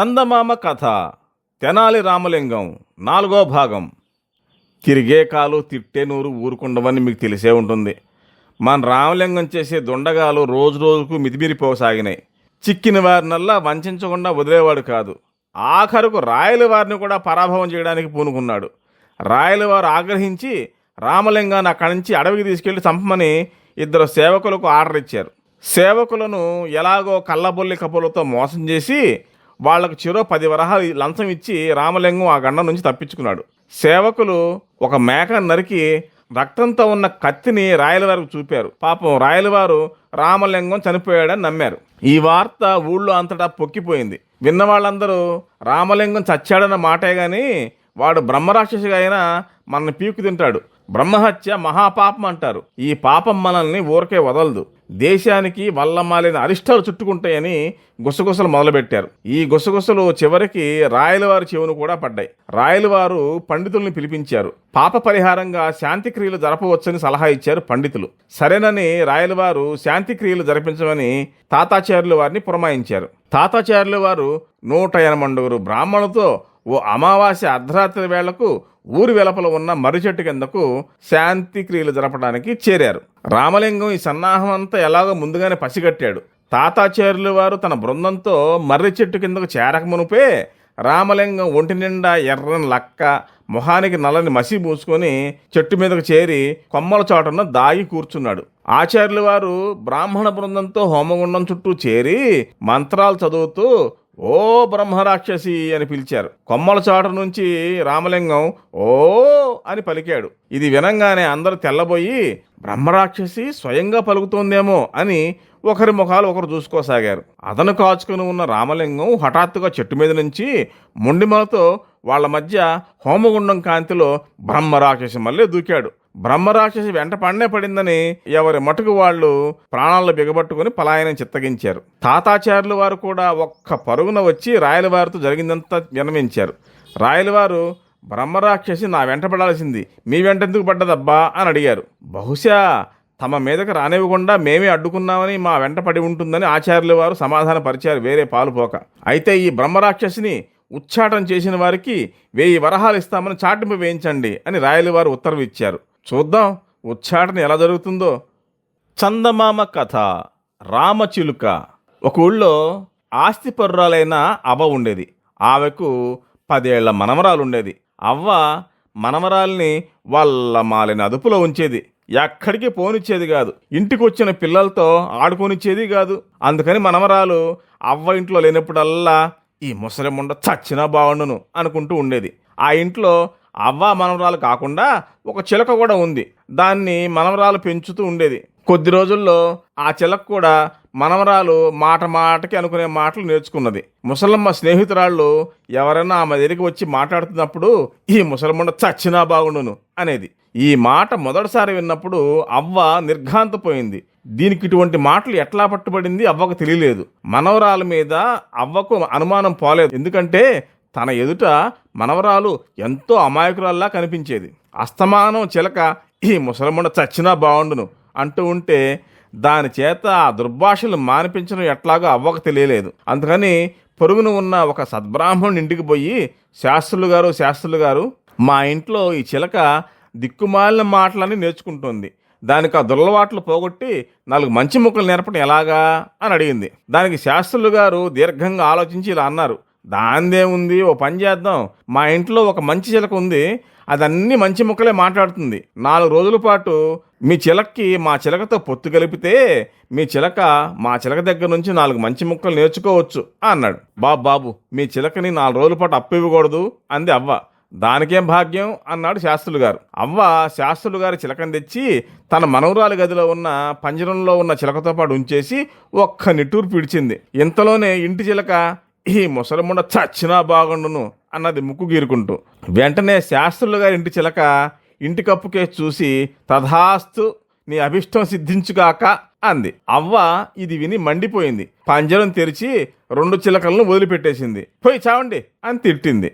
చందమామ కథ తెనాలి రామలింగం నాలుగో భాగం. తిరిగే కాలు తిట్టే నూరు ఊరుకుండవని మీకు తెలిసే ఉంటుంది. మన రామలింగం చేసే దుండగాలు రోజు రోజుకు మితిమీరిపోసాగినాయి. చిక్కిన వారినల్లా వంచకుండా వదిలేవాడు కాదు. ఆఖరుకు రాయల వారిని కూడా పరాభవం చేయడానికి పూనుకున్నాడు. రాయల వారు ఆగ్రహించి రామలింగాన్ని అక్కడి నుంచి అడవికి తీసుకెళ్ళి చంపమని ఇద్దరు సేవకులకు ఆర్డర్ ఇచ్చారు. సేవకులను ఎలాగో కళ్ళబొల్లి కపులతో మోసం చేసి వాళ్ళకు చిరో పది వరహాలు లంచం ఇచ్చి రామలింగం ఆ గండం నుంచి తప్పించుకున్నాడు. సేవకులు ఒక మేకను నరికి రక్తంతో ఉన్న కత్తిని రాయలవారికి చూపారు. పాపం రాయలవారు రామలింగం చనిపోయాడని నమ్మారు. ఈ వార్త ఊళ్ళో అంతటా పొక్కిపోయింది. విన్న వాళ్ళందరూ రామలింగం చచ్చాడన్న మాటే గాని వాడు బ్రహ్మరాక్షసిగా అయినా మనల్ని పీకు తింటాడు. బ్రహ్మహత్య మహాపాపం అంటారు. ఈ పాపం మనల్ని ఊరకే వదలదు. దేశానికి వల్లమాలిన అరిష్టాలు చుట్టుకుంటాయని గుసగుసలు మొదలుపెట్టారు. ఈ గుసగుసలు చివరికి రాయలవారి చెవును కూడా పడ్డాయి. రాయలవారు పండితుల్ని పిలిపించారు. పాప పరిహారంగా శాంతి క్రియలు జరపవచ్చని సలహా ఇచ్చారు పండితులు. సరేనని రాయలవారు శాంతి క్రియలు జరిపించమని తాతాచార్యుల వారిని పురమాయించారు. తాతాచార్యుల వారు నూట ఎనమండుగురు బ్రాహ్మణులతో ఓ అమావాస్య అర్ధరాత్రి వేళకు ఊరి వెలపల ఉన్న మర్రి చెట్టు కిందకు శాంతి క్రియలు జరపడానికి చేరారు. రామలింగం ఈ సన్నాహం అంతా ఎలాగో ముందుగానే పసిగట్టాడు. తాతాచార్యులు వారు తన బృందంతో మర్రి చెట్టు కిందకు చేరక మునుపే రామలింగం ఒంటి నిండా ఎర్రని లక్క మొహానికి నల్లని మసి పూసుకొని చెట్టు మీదకు చేరి కొమ్మల చోటన దాగి కూర్చున్నాడు. ఆచార్యులు వారు బ్రాహ్మణ బృందంతో హోమగుండం చుట్టూ చేరి మంత్రాలు చదువుతూ ఓ బ్రహ్మరాక్షసి అని పిలిచారు. కొమ్మల చాటు నుంచి రామలింగం ఓ అని పలికాడు. ఇది వినంగానే అందరూ తెల్లబోయి బ్రహ్మరాక్షసి స్వయంగా పలుకుతోందేమో అని ఒకరి ముఖాలు ఒకరు చూసుకోసాగారు. అతను కాచుకుని ఉన్న రామలింగం హఠాత్తుగా చెట్టు మీద నుంచి మొండిమలతో వాళ్ళ మధ్య హోమగుండం కాంతిలో బ్రహ్మరాక్షసి మళ్ళీ దూకాడు. బ్రహ్మరాక్షసి వెంట పడనే పడిందని ఎవరి మటుకు వాళ్ళు ప్రాణాలను బిగబట్టుకుని పలాయనం చిత్తగించారు. తాతాచార్యులు వారు కూడా ఒక్క పరుగున వచ్చి రాయలవారితో జరిగిందంతా వినమించారు రాయలవారు బ్రహ్మరాక్షసి నా వెంట పడాల్సింది. మీ వెంట ఎందుకు పడ్డదబ్బా? అని అడిగారు. బహుశా తమ మీదకి రానివ్వకుండా మేమే అడ్డుకున్నామని మా వెంట పడి ఉంటుందని ఆచార్యుల వారు సమాధానపరిచారు. వేరే పాలుపోక అయితే ఈ బ్రహ్మరాక్షసిని ఉచ్చాటం చేసిన వారికి వెయ్యి వరహాలు ఇస్తామని చాటింపు వేయించండి అని రాయలవారు ఉత్తర్వు ఇచ్చారు. చూద్దాం ఉచ్చాటన ఎలా జరుగుతుందో. చందమామ కథ రామచిలుక ఒక ఊళ్ళో ఆస్తిపరురాలైన అవ్వ ఉండేది. ఆమెకు పదేళ్ళ మనమరాలు ఉండేది. అవ్వ మనమరాల్ని వాళ్ళ మాలిన అదుపులో ఉంచేది. ఎక్కడికి పోనిచ్చేది కాదు. ఇంటికి వచ్చిన పిల్లలతో ఆడుకోనిచ్చేది కాదు. అందుకని మనమరాలు అవ్వ ఇంట్లో లేనప్పుడల్లా ఈ ముసలి ముండ చచ్చినా బాగుండును అనుకుంటూ ఉండేది. ఆ ఇంట్లో అవ్వ మనవరాలు కాకుండా ఒక చిలక కూడా ఉంది. దాన్ని మనవరాలు పెంచుతూ ఉండేది. కొద్ది రోజుల్లో ఆ చిలక కూడా మనవరాలు మాట మాటకి అనుకునే మాటలు నేర్చుకున్నది. ముసలమ్మ స్నేహితురాళ్ళు ఎవరైనా ఆమె దగ్గరికి వచ్చి మాట్లాడుతున్నప్పుడు ఈ ముసలమ్మ చచ్చినా బాగుండును అనేది. ఈ మాట మొదటిసారి విన్నప్పుడు అవ్వ నిర్ఘాంతపోయింది. దీనికి ఇటువంటి మాటలు ఎట్లా పట్టుబడింది అవ్వకు తెలియలేదు. మనవరాల మీద అవ్వకు అనుమానం పోలేదు. ఎందుకంటే తన ఎదుట మనవరాలు ఎంతో అమాయకురాల్లా కనిపించేది. అస్తమానం చిలక ఈ ముసలమ్మ చచ్చినా బాగుండును అంటూ ఉంటే దాని చేత ఆ దుర్భాషలు మానిపించడం ఎట్లాగో అవ్వక తెలియలేదు. అందుకని పొరుగున ఉన్న ఒక సద్బ్రాహ్మణుని ఇంటికి పోయి శాస్త్రులు గారు శాస్త్రులు గారు మా ఇంట్లో ఈ చిలక దిక్కుమాలిన మాటలని నేర్చుకుంటుంది. దానికి ఆ దుర్లవాట్లు పోగొట్టి నాలుగు మంచి ముక్కలు నేర్పడం ఎలాగా? అని అడిగింది. దానికి శాస్త్రులు గారు దీర్ఘంగా ఆలోచించి ఇలా అన్నారు. దాందేముంది ఓ పని చేద్దాం. మా ఇంట్లో ఒక మంచి చిలక ఉంది అదన్నీ మంచి ముక్కలే మాట్లాడుతుంది. నాలుగు రోజుల పాటు మీ చిలక్కి మా చిలకతో పొత్తు కలిపితే మీ చిలక మా చిలక దగ్గర నుంచి నాలుగు మంచి ముక్కలు నేర్చుకోవచ్చు అన్నాడు. బాబు బాబు మీ చిలకని నాలుగు రోజుల పాటు అప్పు ఇవ్వకూడదు అంది అవ్వ. దానికేం భాగ్యం అన్నాడు శాస్త్రులు గారు. అవ్వ శాస్త్రులు గారి చిలకని తెచ్చి తన మనవరాలి గదిలో ఉన్న పంజరంలో ఉన్న చిలకతో పాటు ఉంచేసి ఒక్క నిట్టూరు పిడిచింది. ఇంతలోనే ఇంటి చిలక ఈ ముసలముండ చచ్చినా బాగుండును అన్నది ముక్కు గీరుకుంటూ. వెంటనే శాస్త్రులు గారి ఇంటి చిలక ఇంటి కప్పుకే చూసి తథాస్తు నీ అభిష్టం సిద్ధించుగాక అంది. అవ్వ ఇది విని మండిపోయింది. పంజరం తెరిచి రెండు చిలకలను వదిలిపెట్టేసింది. పోయి చావండి అని తిట్టింది.